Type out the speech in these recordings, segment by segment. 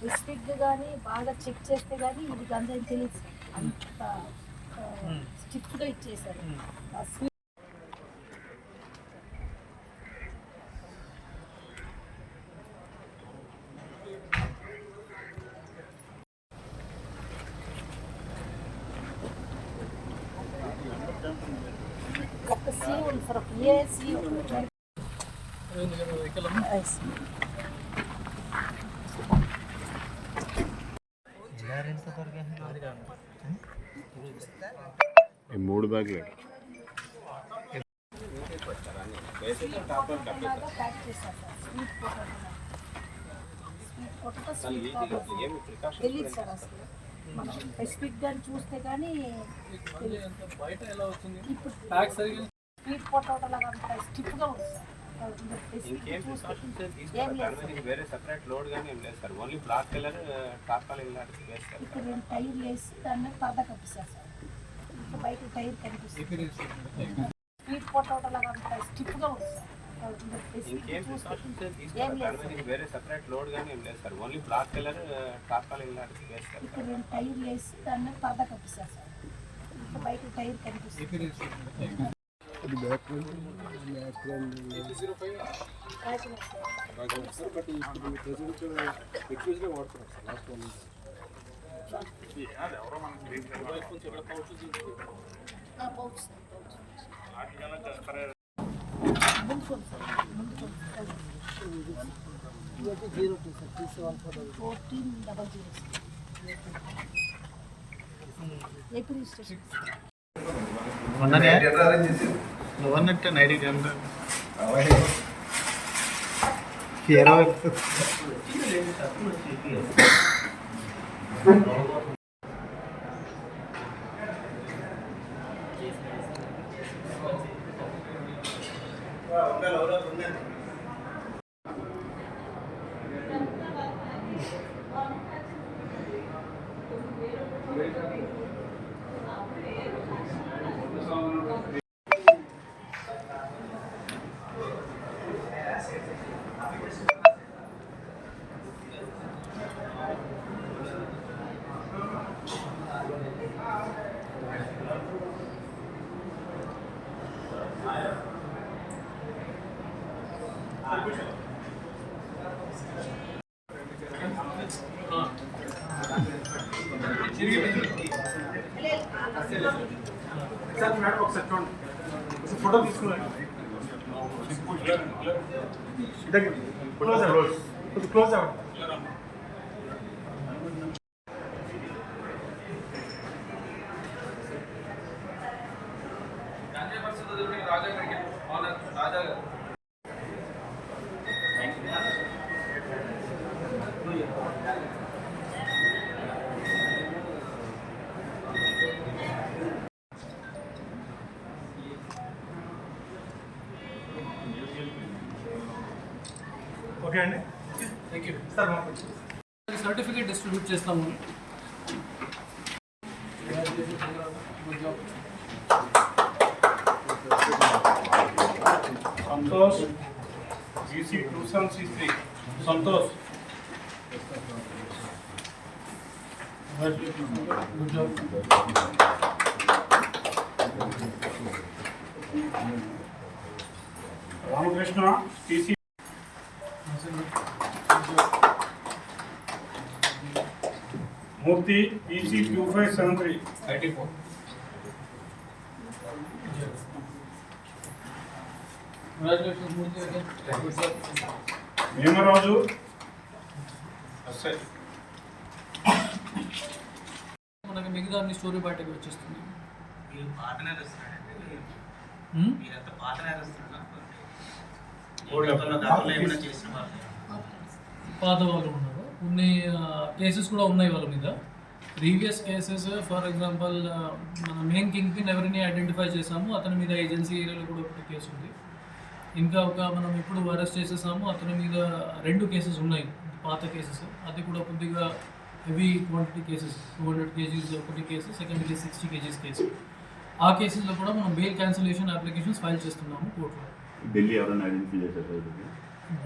District కానీ బాగా check చేస్తే కానీ ఇది గంజాయి తెలియదు. అంత స్ట్రిక్ట్గా ఇచ్చేసారు ఆ స్వీ- ఒక సీ ఉంది సార్ ఒక ఏ సీ ఈ మూడు బ్యాగులు లాగా ప్యాక్ చేశారు sir sweet potato sweet potato sweet potato తెలియదు సార్ అసలు మనం స్పెసిఫిక్గా చూస్తే కానీ. బయట ఎలా ఇప్పుడు పొటాటో లాగా అంత స్టిఫ్గా ఉంది సార్ ఇంకేం దానికి వేరే సెపరేట్ లోడ్ కానీ ఏం లేదు సార్? ఓన్లీ బ్లాక్ కలర్ టార్పాల్ ఇలాంటివి వేస్తారు ఇక్కడ రెండు టైర్లు వేసి దాని మీద పరద కప్పిస్తారు సార్? ఇంకా బయట టైర్ కనిపిస్తుంది స్వీట్ పొటాటో లాగా అంత స్టిఫ్గా ఉంది సార్. ఇంకేం ప్రికాషన్స్ ఏం ఏం తీసుకుంటారు లేదు దానికి వేరే సెపరేట్ లోడ్ కానీ ఏం లేదు సార్. ఓన్లీ బ్లాక్ కలర్ టార్పాల్ ఇలాంటివి వేస్తారు ఇక్కడ రెండు టైర్లు వేసి దాని మీద పరద కప్పిస్తారు సార్. ఇంకా బయట టైర్ కనిపిస్తుంది. రాజమండ్రి సార్. ఆ, పౌచ్ సార్, పౌచ్. ముందుకోండి sir, ముందుకోండి sir. Fourteen double zero. AP registration. నువ్వన్నట్టే photo తీసుకున్నాను దగ్గర. క్లోజ్ అవ్వండి క్లోజ్ అవ్వండి. ఓకే అండి. థ్యాంక్ యూ సార్ మాకు సర్టిఫికేట్ డిస్ట్రిబ్యూట్ చేస్తాము Santosh GC two seven six three. Santosh. Good job Ramakrishna TC Murthy EC two five seven three thirty four SI మనకి మిగతా అన్ని స్టోరీ బయటకు వచ్చేస్తుంది నేరస్తున్నారండి హ్మ్? మీరంతా వాళ్ళు పాత వాళ్ళు ఉన్నారు. కొన్ని కేసెస్ కూడా ఉన్నాయి వాళ్ళ మీద. ప్రీవియస్ కేసెస్ ఫర్ ఎగ్జాంపుల్ మన మెయిన్ కింగ్ పిన్ ఎవరిని ఐడెంటిఫై చేసాము అతని మీద ఏజెన్సీ ఏరియాలో కూడా ఒకటి కేసు ఉంది. ఇంకా ఒక మనం ఇప్పుడు అరెస్ట్ చేసేసాము అతని మీద రెండు కేసెస్ ఉన్నాయి పాత కేసెస్ అది కూడా కొద్దిగా heavy quantity cases two hundred KGs ఒకటి case second case sixty KGs case ఆ కేసెస్లో కూడా మనం బెయిల్ క్యాన్సిలేషన్ అప్లికేషన్స్ ఫైల్ చేస్తున్నాము కోర్టులో ఢిల్లీ ఎవరైనా ఐడెంటిఫై చేశారు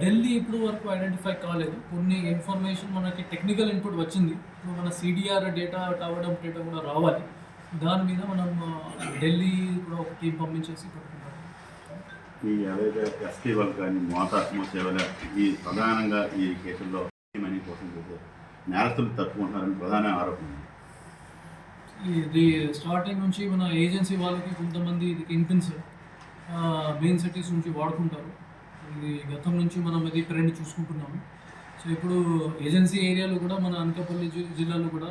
ఢిల్లీ ఇప్పుడు వరకు ఐడెంటిఫై కాలేదు. కొన్ని ఇన్ఫర్మేషన్ మనకి టెక్నికల్ ఇన్పుట్ వచ్చింది. ఇప్పుడు మన సిడిఆర్ డేటా టవడం డేటా కూడా రావాలి. దాని మీద మనం ఢిల్లీ కూడా ఒక టీం పంపించేసి పెట్టుకుంటాం. ఈ ఎస్టీ వాళ్ళు కానీ మోత సేవల ఈ ప్రధానంగా ఈ కేసుల్లో మనీ కోసం నేరస్తులు తప్పుకుంటున్నారని ప్రధాన ఆరోపణ. ఇది స్టార్టింగ్ నుంచి మన ఏజెన్సీ వాళ్ళకి కొంతమంది ఇది కింగ్పిన్స్ మెయిన్ సిటీస్ నుంచి వాడుకుంటారు. ఇది గతం నుంచి మనం ఇది ట్రెండ్ చూసుకుంటున్నాము. సో ఇప్పుడు ఏజెన్సీ ఏరియాలో కూడా మన అనకాపల్లి జిల్లాలో కూడా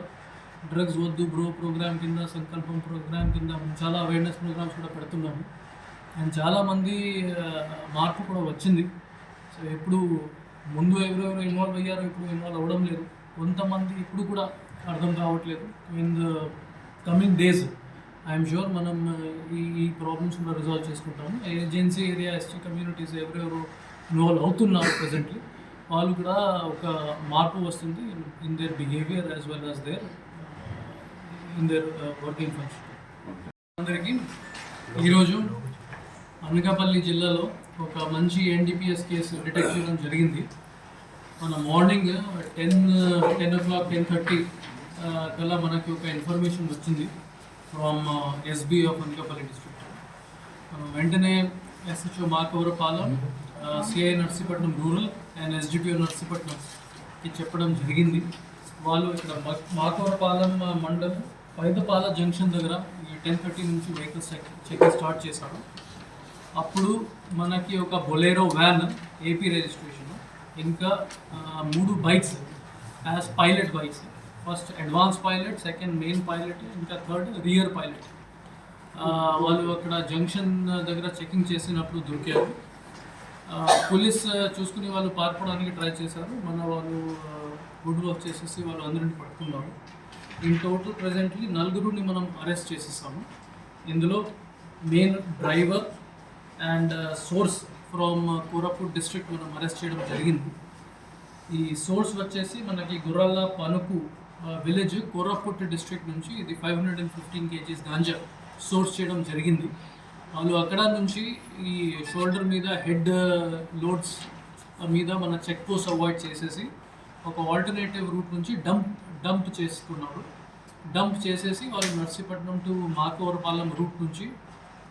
డ్రగ్స్ వద్దు బ్రో ప్రోగ్రామ్ కింద సంకల్పం ప్రోగ్రామ్ కింద చాలా అవేర్నెస్ ప్రోగ్రామ్స్ కూడా పెడుతున్నాము. అండ్ చాలామంది మార్పు కూడా వచ్చింది. సో ఇప్పుడు ముందు ఎవరెవరు ఇన్వాల్వ్ అయ్యారో ఇప్పుడు ఇన్వాల్వ్ అవ్వడం లేదు. కొంతమంది ఇప్పుడు కూడా అర్థం కావట్లేదు. In the coming days I'm sure మనం ఈ ఈ ప్రాబ్లమ్స్ కూడా రిజాల్వ్ చేసుకుంటాము. ఏజెన్సీ ఏరియా ఎస్టీ కమ్యూనిటీస్ ఎవరెవరు ఇన్వాల్వ్ అవుతున్నారు ప్రజెంట్లీ వాళ్ళు కూడా ఒక మార్పు వస్తుంది in their behaviour as well as their in their working function అందరికీ ఈరోజు అనకాపల్లి జిల్లాలో ఒక మంచి ఎన్డీపీఎస్ కేసు డిటెక్ట్ చేయడం జరిగింది. మన morning ten ten o'clock ten thirty కల్లా మనకి ఒక ఇన్ఫర్మేషన్ వచ్చింది. From SB of Anakapalli district వెంటనే SHO Markavarapalem CI Narsipatnam rural and SDPO నర్సీపట్నంకి చెప్పడం జరిగింది. వాళ్ళు ఇక్కడ మాకవరపాలెం మండలం పైదపాల జంక్షన్ దగ్గర ఈ టెన్ థర్టీ నుంచి వెహికల్స్ చెక్ స్టార్ట్ చేశారు. అప్పుడు మనకి ఒక బొలేరో వ్యాన్ ఏపీ రిజిస్ట్రేషన్ ఇంకా ఆ, మూడు bikes as pilot bikes first advance pilot second main pilot ఇంకా థర్డ్ రియర్ పైలట్. వాళ్ళు అక్కడ జంక్షన్ దగ్గర చెకింగ్ చేసినప్పుడు దొరికారు. పోలీస్ చూసుకుని వాళ్ళు పారిపోవడానికి ట్రై చేశారు. మన వాళ్ళు గుడ్ వర్క్ చేసేసి వాళ్ళు అందరిని పట్టుకున్నారు. ఇన్ టోటల్ ప్రజెంట్లీ నలుగురిని మనం అరెస్ట్ చేసేసాము. ఇందులో main driver and source from Koraput district మనం అరెస్ట్ చేయడం జరిగింది. ఈ సోర్స్ వచ్చేసి మనకి గుర్రాల పనుకు విలేజ్ కోరాపుట్ డిస్ట్రిక్ట్ నుంచి ఇది five hundred and fifteen KGs ganja source చేయడం జరిగింది. వాళ్ళు అక్కడ నుంచి ఈ షోల్డర్ మీద హెడ్ లోడ్స్ మీద మన చెక్ పోస్ట్ అవాయిడ్ చేసేసి ఒక ఆల్టర్నేటివ్ రూట్ నుంచి డంప్ డంప్ చేసుకున్నారు. డంప్ చేసేసి వాళ్ళు నర్సీపట్నం టు మార్కవరపాలెం రూట్ నుంచి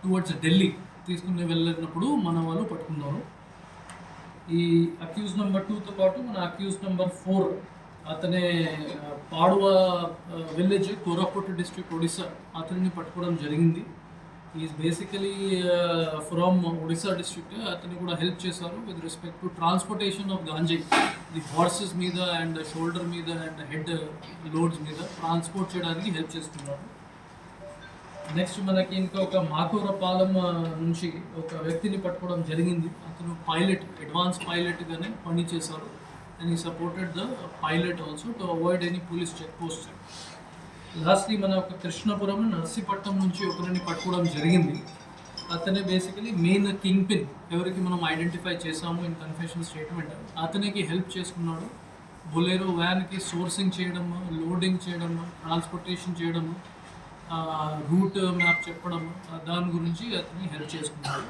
టువర్డ్స్ ఢిల్లీ తీసుకుని వెళ్ళినప్పుడు మన వాళ్ళు పట్టుకున్నారు. ఈ అక్యూజ్ నెంబర్ టూతో పాటు మన అక్యూజ్ నెంబర్ ఫోర్ అతనే పాడువ విలేజ్ కోరాపుట్ డిస్ట్రిక్ట్ ఒడిశా అతనిని పట్టుకోవడం జరిగింది. Is basically from Odisha district. అతన్ని కూడా హెల్ప్ చేశారు with respect to transportation of ganja the horses మీద అండ్ షోల్డర్ మీద అండ్ హెడ్ లోడ్స్ మీద ట్రాన్స్పోర్ట్ చేయడానికి హెల్ప్ చేస్తున్నారు. నెక్స్ట్ మనకి ఇంకొక మాకూరపాలెం నుంచి ఒక వ్యక్తిని పట్టుకోవడం జరిగింది. అతను పైలట్ అడ్వాన్స్ పైలట్గానే పని అండ్ ఈ supported the pilot also to avoid any police check post lastly మన ఒక కృష్ణపురం నర్సీపట్నం నుంచి ఒకరిని పట్టుకోవడం జరిగింది. అతనే బేసికలీ మెయిన్ కింగ్ పిన్ ఎవరికి మనం ఐడెంటిఫై చేసాము ఇన్ కన్ఫెషన్ స్టేట్మెంట్ అతనికి హెల్ప్ చేసుకున్నాడు. బొలేరో వ్యాన్కి సోర్సింగ్ చేయడము లోడింగ్ చేయడము ట్రాన్స్పోర్టేషన్ చేయడము రూట్ మ్యాప్ చెప్పడము దాని గురించి అతని హెల్ప్ చేసుకున్నాడు.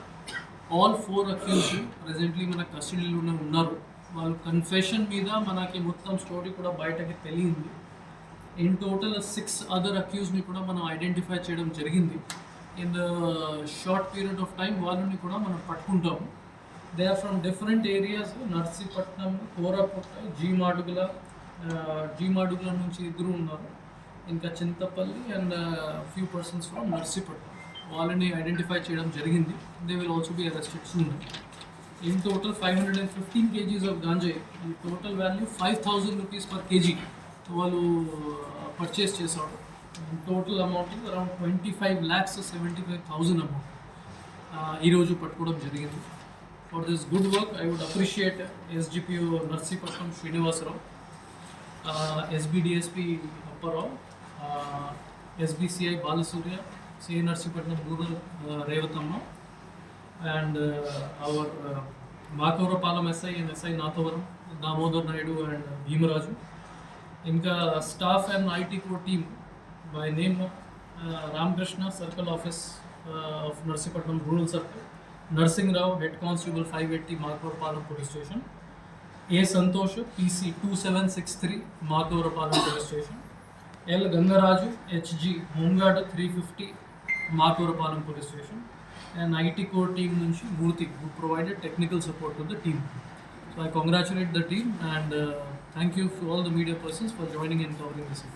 ఆల్ ఫోర్ అక్యూస్ ప్రజెంట్లీ మన కస్టడీలోనే ఉన్నారు. వాళ్ళు కన్ఫెషన్ మీద మనకి మొత్తం స్టోరీ కూడా బయటకి తెలియంది. ఇన్ టోటల్ సిక్స్ అదర్ అక్యూజ్ని కూడా మనం ఐడెంటిఫై చేయడం జరిగింది. In the short period of time వాళ్ళని కూడా మనం పట్టుకుంటాము. They are from different areas Narsipatnam కోరాపుట్ట G Madugula uh, G Madugula నుంచి ఇద్దరు ఉన్నారు. ఇంకా Chintapalli and few persons from Narsipatnam. వాళ్ళని ఐడెంటిఫై చేయడం జరిగింది. They will also be arrested soon in total five hundred of fifteen KGs of value ఈ total per five thousand rupees per KG వాళ్ళు purchase చేశాడు total amount around twenty five lakhs seventy five thousand amount ఈరోజు పట్టుకోవడం జరిగింది. For this good work I would appreciate SDPO Narsipatnam Srinivasarao SBDSP Apparao SBCI Balasurya CI Narsipatnam rural Revathamma and uh, our uh, Makavapalam SI and SI Natavaram, Damodar Naidu and Bhimaraju, ఇంకా staff and IT core team by name Ramakrishna circle office of Narsipatnam rural circle Narsingrao head constable five eighty Markorapalem police station A Santosh PC two seven six three Maturapalem police station L Gangaraju HG home guard three fifty Maturapalem police station An IT core team nunchi Murthy, who provided technical support to the team. So I congratulate the team and uh, thank you to all the media persons for joining and covering this event.